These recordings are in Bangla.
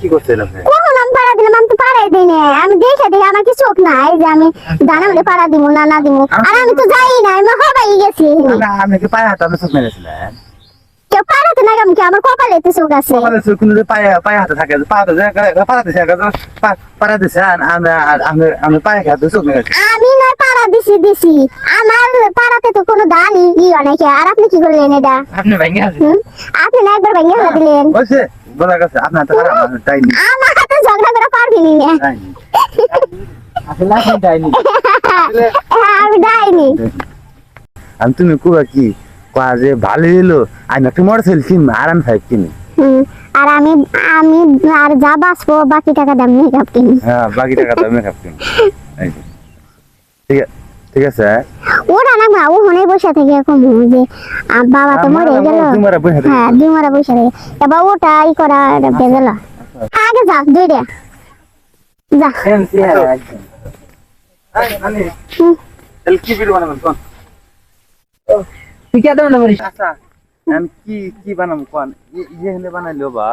কি করছেন আমি পাড়া আমি আমি দেখে দেখে আমার কি চোখ নাই যে আমি দানা মধ্যে পাড়া দিব না না দিব আর আমি তো যাই না আমি হবাই গেছি আপনি কি পায়ে হাতে মেরেছিলেন না কেমন কি আমার কপালে তো চোখ আছে। সকালে চোখ কিন্তু পায়ে পায়ে হাতে থাকে। পা হাতে পাড়া দিছে পাড়া দিছে। আমি আমি আমি পায়ে হাতে চোখ আমি নয় পাড়া দিছি দিছি। আমার পাড়াতে তো কোনো দানই ই অনেকে আর আপনি কি করলেন এটা? আপনি আপনি না একবার দিলেন। বোঝা গেছে আপনার তো খারাপ আপনার তাই নি আমার হাতে ঝগড়া করে পারবি নি। আসলে আপনি হ্যাঁ আমি আমি তুমি কুবা কি? কোয়া যে ভালো এলো আমি একটা মোটরসাইকেল কিনবো আর ফাইভ কিনি আর আমি আমি আর যা বাঁচবো বাকি টাকা দাম মেকআপ কিনি হ্যাঁ বাকি টাকা তো মেকআপ যে। ঠিক আছে ঠিক আছে ওরা না মা ও হনে বসে থেকে এখন যে বাবা তো মরে গেল। হ্যাঁ বসে থেকে। এবার ওটা ই করা গেল। আগে যা দুইটা যা। কি ভিডিও বানাবেন কোন? তুই কে দেবেন বলিস আচ্ছা আমি কি কি বানাবো কোন? ই- ইয়ে হলে বানাইলো বা?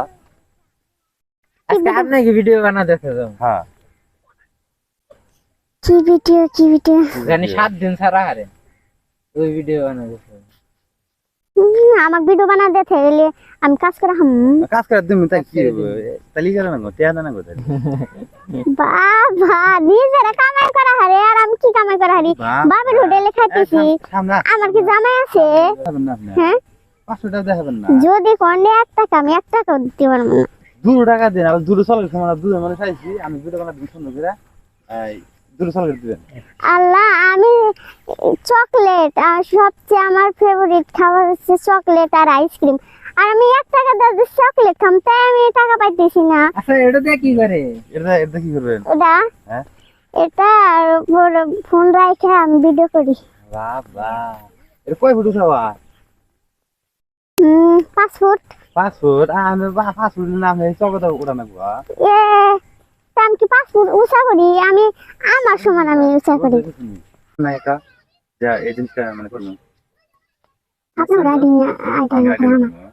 আজকে আপনি কি ভিডিও বানা দেখতে যাও হ্যাঁ। কি ভিডিও কি ভিডিও? জানি সাত দিন ছাড়া হারে। ওই ভিডিও বানা আমার ভিডিও বানা দেখে গেলে আমি কাজ করে হাম কাজ করে তুমি তাই কি করে না না বাবা নিজেরা কামাই করা হারে আর আমি কি কামাই করা হারি বাবা। বাবার হোটেলে খাইতেছি আমার কি জামাই আছে হ্যাঁ পাঁচশো টাকা দেখাবেন না যদি কোনে এক টাকা আমি এক টাকা দিতে পারব না দূর টাকা দিন দূরে চলে গেছে মানে দূরে মানে চাইছি আমি ভিডিও বানা দিন সুন্দর করে দিবেন। আল্লাহ আমি চকলেট আর সবচেয়ে আমার ফেভারিট খাবার হচ্ছে চকলেট আর আইসক্রিম। আর আমি এক টাকা দিয়ে চকলেট খাম তাই আমি টাকা পাইতেছি না। আচ্ছা এটা দিয়ে কি করে? এটা এটা কি করবেন? ওটা? হ্যাঁ? এটা আর ওর ফোন রাখে আমি ভিডিও করি। বাবা এটা কয় ফুট উঠাবা হুম পাঁচ ফুট। পাঁচ ফুট? আমি পাঁচ ফুট নাম চকটা উঠানো এ আমি কি পাঁচ ফুট উঁচা করি? আমি আমার সমান আমি উঁচা করি। নায়িকা যা এই মানে আপনার গাড়ি আমার আগে